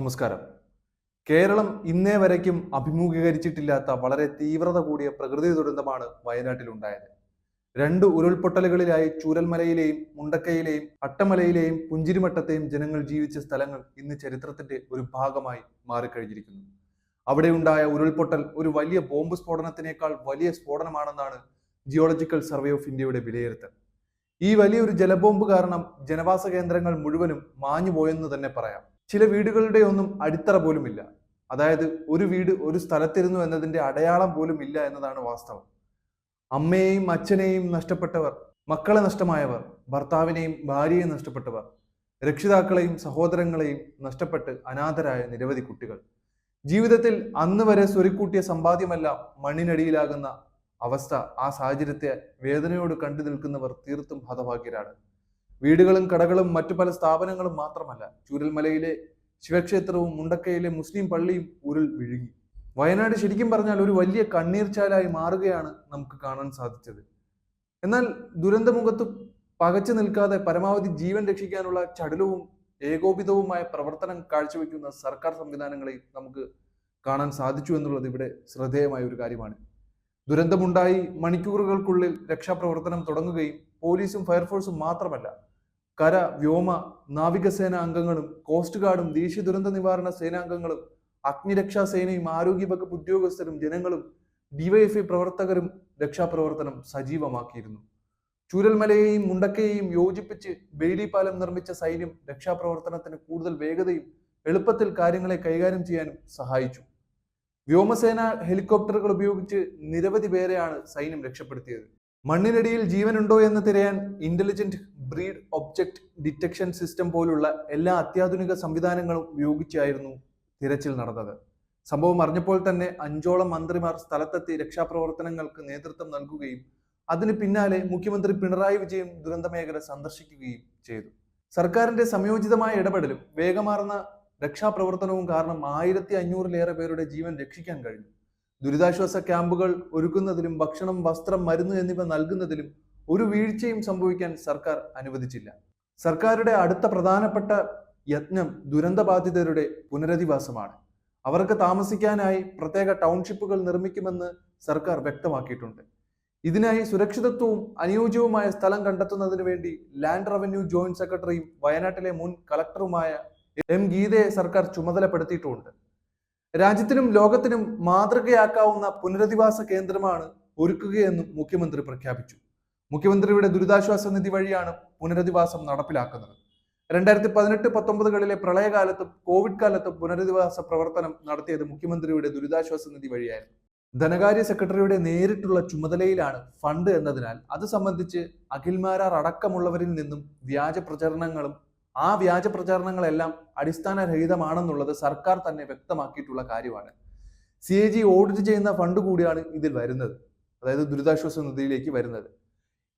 നമസ്കാരം. കേരളം ഇന്നേ വരയ്ക്കും അഭിമുഖീകരിച്ചിട്ടില്ലാത്ത വളരെ തീവ്രത കൂടിയ പ്രകൃതി ദുരന്തമാണ് വയനാട്ടിലുണ്ടായത്. രണ്ട് ഉരുൾപൊട്ടലുകളിലായി ചൂരൽമലയിലെയും മുണ്ടക്കയിലെയും അട്ടമലയിലെയും പുഞ്ചിരിമട്ടത്തെയും ജനങ്ങൾ ജീവിച്ച സ്ഥലങ്ങൾ ഇന്ന് ചരിത്രത്തിന്റെ ഒരു ഭാഗമായി മാറിക്കഴിഞ്ഞിരിക്കുന്നു. അവിടെയുണ്ടായ ഉരുൾപൊട്ടൽ ഒരു വലിയ ബോംബ് സ്ഫോടനത്തിനേക്കാൾ വലിയ സ്ഫോടനമാണെന്നാണ് ജിയോളജിക്കൽ സർവേ ഓഫ് ഇന്ത്യയുടെ വിലയിരുത്തൽ. ഈ വലിയൊരു ജലബോംബ് കാരണം ജനവാസ കേന്ദ്രങ്ങൾ മുഴുവനും മാഞ്ഞു പോയെന്ന് തന്നെ പറയാം. ചില വീടുകളുടെ ഒന്നും അടിത്തറ പോലുമില്ല. അതായത് ഒരു വീട് ഒരു സ്ഥലത്തിരുന്നു എന്നതിന്റെ അടയാളം പോലും ഇല്ല എന്നതാണ് വാസ്തവം. അമ്മയെയും അച്ഛനെയും നഷ്ടപ്പെട്ടവർ മക്കളെ നഷ്ടമായവർ ഭർത്താവിനെയും ഭാര്യയെയും നഷ്ടപ്പെട്ടവർ രക്ഷിതാക്കളെയും സഹോദരങ്ങളെയും നഷ്ടപ്പെട്ട് അനാഥരായ നിരവധി കുട്ടികൾ. ജീവിതത്തിൽ അന്ന് വരെ സ്വരുക്കൂട്ടിയ സമ്പാദ്യമെല്ലാം മണ്ണിനടിയിലാകുന്ന അവസ്ഥ ആ സാഹചര്യത്തെ വേദനയോട് കണ്ടു നിൽക്കുന്നവർ തീർത്തും ഹതഭാഗ്യരാണ്. വീടുകളും കടകളും മറ്റു പല സ്ഥാപനങ്ങളും മാത്രമല്ല ചൂരൽമലയിലെ ശിവക്ഷേത്രവും മുണ്ടക്കയിലെ മുസ്ലിം പള്ളിയും ഉരുൾ വിഴുങ്ങി. വയനാട് ശരിക്കും പറഞ്ഞാൽ ഒരു വലിയ കണ്ണീർച്ചാലായി മാറുകയാണ് നമുക്ക് കാണാൻ സാധിച്ചത്. എന്നാൽ ദുരന്തമുഖത്ത് പകച്ചു നിൽക്കാതെ പരമാവധി ജീവൻ രക്ഷിക്കാനുള്ള ചടുലവും ഏകോപിതവുമായ പ്രവർത്തനം കാഴ്ചവെക്കുന്ന സർക്കാർ സംവിധാനങ്ങളെയും നമുക്ക് കാണാൻ സാധിച്ചു എന്നുള്ളത് ഇവിടെ ശ്രദ്ധേയമായ ഒരു കാര്യമാണ്. ദുരന്തമുണ്ടായി മണിക്കൂറുകൾക്കുള്ളിൽ രക്ഷാപ്രവർത്തനം തുടങ്ങുകയും പോലീസും ഫയർഫോഴ്സും മാത്രമല്ല കര വ്യോമ നാവികസേന അംഗങ്ങളും കോസ്റ്റ് ഗാർഡും ദേശീയ ദുരന്ത നിവാരണ സേനാംഗങ്ങളും അഗ്നിരക്ഷാ സേനയും ആരോഗ്യ വകുപ്പ് ഉദ്യോഗസ്ഥരും ജനങ്ങളും ഡിവൈഎഫ്ഐ പ്രവർത്തകരും രക്ഷാപ്രവർത്തനം സജീവമാക്കിയിരുന്നു. ചൂരൽമലയെയും മുണ്ടക്കയെയും യോജിപ്പിച്ച് ബെയിലി പാലം നിർമ്മിച്ച സൈന്യം രക്ഷാപ്രവർത്തനത്തിന് കൂടുതൽ വേഗതയും എളുപ്പത്തിൽ കാര്യങ്ങളെ കൈകാര്യം ചെയ്യാനും സഹായിച്ചു. വ്യോമസേന ഹെലികോപ്റ്ററുകൾ ഉപയോഗിച്ച് നിരവധി പേരെയാണ് സൈന്യം രക്ഷപ്പെടുത്തിയത്. മണ്ണിനടിയിൽ ജീവനുണ്ടോ എന്ന് തിരയാൻ intelligent breed object detection system പോലുള്ള എല്ലാ അത്യാധുനിക സംവിധാനങ്ങളും ഉപയോഗിച്ചായിരുന്നു തിരച്ചിൽ നടന്നത്. സംഭവം അറിഞ്ഞപ്പോൾ തന്നെ അഞ്ചോളം മന്ത്രിമാർ സ്ഥലത്തെത്തി രക്ഷാപ്രവർത്തനങ്ങൾക്ക് നേതൃത്വം നൽകുകയും അതിന് പിന്നാലെ മുഖ്യമന്ത്രി പിണറായി വിജയൻ ദുരന്തമേഖല സന്ദർശിക്കുകയും ചെയ്തു. സർക്കാരിന്റെ സംയോജിതമായ ഇടപെടലും വേഗമാർന്ന രക്ഷാപ്രവർത്തനവും കാരണം ആയിരത്തി അഞ്ഞൂറിലേറെ പേരുടെ ജീവൻ രക്ഷിക്കാൻ കഴിഞ്ഞു. ദുരിതാശ്വാസ ക്യാമ്പുകൾ ഒരുക്കുന്നതിലും ഭക്ഷണം വസ്ത്രം മരുന്ന് എന്നിവ നൽകുന്നതിലും ഒരു വീഴ്ചയും സംഭവിക്കാൻ സർക്കാർ അനുവദിച്ചില്ല. സർക്കാരുടെ അടുത്ത പ്രധാനപ്പെട്ട യജ്ഞം ദുരന്തബാധിതരുടെ പുനരധിവാസമാണ്. അവർക്ക് താമസിക്കാനായി പ്രത്യേക ടൗൺഷിപ്പുകൾ നിർമ്മിക്കുമെന്ന് സർക്കാർ വ്യക്തമാക്കിയിട്ടുണ്ട്. ഇതിനായി സുരക്ഷിതത്വവും അനുയോജ്യവുമായ സ്ഥലം കണ്ടെത്തുന്നതിന് വേണ്ടി ലാൻഡ് റവന്യൂ ജോയിന്റ് സെക്രട്ടറിയും വയനാട്ടിലെ മുൻ കളക്ടറുമായ എം ഗീതയെ സർക്കാർ ചുമതലപ്പെടുത്തിയിട്ടുമുണ്ട്. രാജ്യത്തിനും ലോകത്തിനും മാതൃകയാക്കാവുന്ന പുനരധിവാസ കേന്ദ്രമാണ് ഒരുക്കുകയെന്നും മുഖ്യമന്ത്രി പ്രഖ്യാപിച്ചു. മുഖ്യമന്ത്രിയുടെ ദുരിതാശ്വാസ നിധി വഴിയാണ് പുനരധിവാസം നടപ്പിലാക്കുന്നത്. രണ്ടായിരത്തി പതിനെട്ട് പത്തൊമ്പതുകളിലെ പ്രളയകാലത്തും കോവിഡ് കാലത്തും പുനരധിവാസ പ്രവർത്തനം നടത്തിയത് മുഖ്യമന്ത്രിയുടെ ദുരിതാശ്വാസ നിധി വഴിയായിരുന്നു. ധനകാര്യ സെക്രട്ടറിയുടെ നേരിട്ടുള്ള ചുമതലയിലാണ് ഫണ്ട് എന്നതിനാൽ അത് സംബന്ധിച്ച് അഖിൽമാരാർ അടക്കമുള്ളവരിൽ നിന്നും വ്യാജ പ്രചരണങ്ങളും ആ വ്യാജ പ്രചാരണങ്ങളെല്ലാം അടിസ്ഥാനരഹിതമാണെന്നുള്ളത് സർക്കാർ തന്നെ വ്യക്തമാക്കിയിട്ടുള്ള കാര്യമാണ്. സി എ ജി ഓഡിറ്റ് ചെയ്യുന്ന ഫണ്ട് കൂടിയാണ് ഇതിൽ വരുന്നത്. അതായത് ദുരിതാശ്വാസ നിധിയിലേക്ക് വരുന്നത്.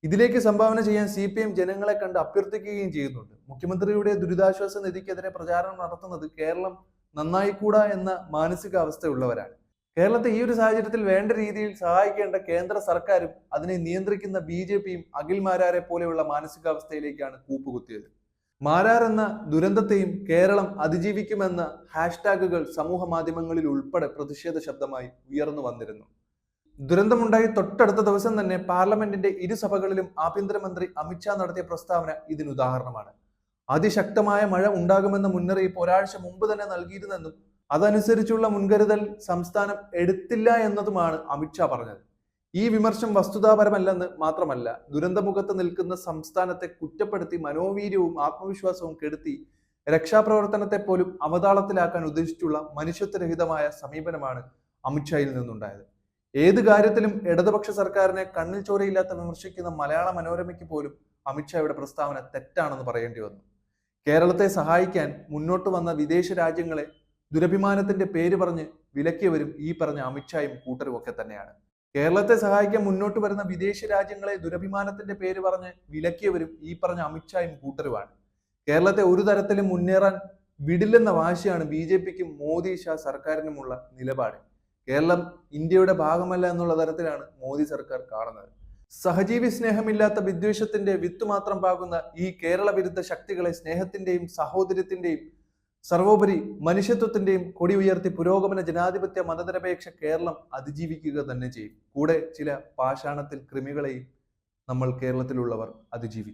ഇതിലേക്ക് സംഭാവന ചെയ്യാൻ സി പി എം ജനങ്ങളെ കണ്ട് അഭ്യർത്ഥിക്കുകയും ചെയ്യുന്നുണ്ട്. മുഖ്യമന്ത്രിയുടെ ദുരിതാശ്വാസ നിധിക്കെതിരെ പ്രചാരണം നടത്തുന്നത് കേരളം നന്നായിക്കൂടാ എന്ന മാനസികാവസ്ഥയുള്ളവരാണ്. കേരളത്തെ ഈ ഒരു സാഹചര്യത്തിൽ വേണ്ട രീതിയിൽ സഹായിക്കേണ്ട കേന്ദ്ര സർക്കാരും അതിനെ നിയന്ത്രിക്കുന്ന ബി ജെ പിയും അഖിൽ മാരാരെ പോലെയുള്ള മാനസികാവസ്ഥയിലേക്കാണ് കൂപ്പുകുത്തിയത്. മാരാർ എന്ന ദുരന്തത്തെയും കേരളം അതിജീവിക്കുമെന്ന ഹാഷ്ടാഗുകൾ സമൂഹ മാധ്യമങ്ങളിൽ ഉൾപ്പെടെ പ്രതിഷേധ ശബ്ദമായി ഉയർന്നു വന്നിരുന്നു. ദുരന്തമുണ്ടായി തൊട്ടടുത്ത ദിവസം തന്നെ പാർലമെന്റിന്റെ ഇരുസഭകളിലും ആഭ്യന്തരമന്ത്രി അമിത്ഷാ നടത്തിയ പ്രസ്താവന ഇതിനുദാഹരണമാണ്. അതിശക്തമായ മഴ ഉണ്ടാകുമെന്ന മുന്നറിയിപ്പ് ഒരാഴ്ച മുമ്പ് തന്നെ നൽകിയിരുന്നെന്നും അതനുസരിച്ചുള്ള മുൻകരുതൽ സംസ്ഥാനം എടുത്തില്ല എന്നതുമാണ് അമിത്ഷാ പറഞ്ഞത്. ഈ വിമർശം വസ്തുതാപരമല്ലെന്ന് മാത്രമല്ല ദുരന്തമുഖത്ത് നിൽക്കുന്ന സംസ്ഥാനത്തെ കുറ്റപ്പെടുത്തി മനോവീര്യവും ആത്മവിശ്വാസവും കെടുത്തി രക്ഷാപ്രവർത്തനത്തെ പോലും അവതാളത്തിലാക്കാൻ ഉദ്ദേശിച്ചുള്ള മനുഷ്യത്വരഹിതമായ സമീപനമാണ് അമിത്ഷായിൽ നിന്നുണ്ടായത്. ഏത് കാര്യത്തിലും ഇടതുപക്ഷ സർക്കാരിനെ കണ്ണിൽ ചോരയില്ലാത്ത വിമർശിക്കുന്ന മലയാള മനോരമയ്ക്ക് പോലും അമിത്ഷായുടെ പ്രസ്താവന തെറ്റാണെന്ന് പറയേണ്ടി വന്നു. കേരളത്തെ സഹായിക്കാൻ മുന്നോട്ട് വന്ന വിദേശ രാജ്യങ്ങളെ ദുരഭിമാനത്തിന്റെ പേര് പറഞ്ഞ് വിലക്കിയവരും ഈ പറഞ്ഞ അമിത്ഷായും കൂട്ടരും ഒക്കെ തന്നെയാണ്. കേരളത്തെ സഹായിക്കാൻ മുന്നോട്ട് വരുന്ന വിദേശ രാജ്യങ്ങളെ ദുരഭിമാനത്തിന്റെ പേര് പറഞ്ഞ് വിലക്കിയവരും ഈ പറഞ്ഞ അമിത്ഷായും കൂട്ടരുമാണ്. കേരളത്തെ ഒരു തരത്തിലും മുന്നേറാൻ വിടില്ലെന്ന വാശിയാണ് ബി ജെ പിക്കും മോദി ഷാ സർക്കാരിനുമുള്ള നിലപാട്. കേരളം ഇന്ത്യയുടെ ഭാഗമല്ല എന്നുള്ള തരത്തിലാണ് മോദി സർക്കാർ കാണുന്നത്. സഹജീവി സ്നേഹമില്ലാത്ത വിദ്വേഷത്തിന്റെ വിത്ത് മാത്രം പാകുന്ന ഈ കേരള വിരുദ്ധ ശക്തികളെ സ്നേഹത്തിന്റെയും സഹോദര്യത്തിന്റെയും സർവോപരി മനുഷ്യത്വത്തിന്റെയും കൊടി ഉയർത്തി പുരോഗമന ജനാധിപത്യ മതനിരപേക്ഷ കേരളം അതിജീവിക്കുക തന്നെ ചെയ്യും. കൂടെ ചില പാഷാണത്തിൽ കൃമികളെയും നമ്മൾ കേരളത്തിലുള്ളവർ അതിജീവിക്കും.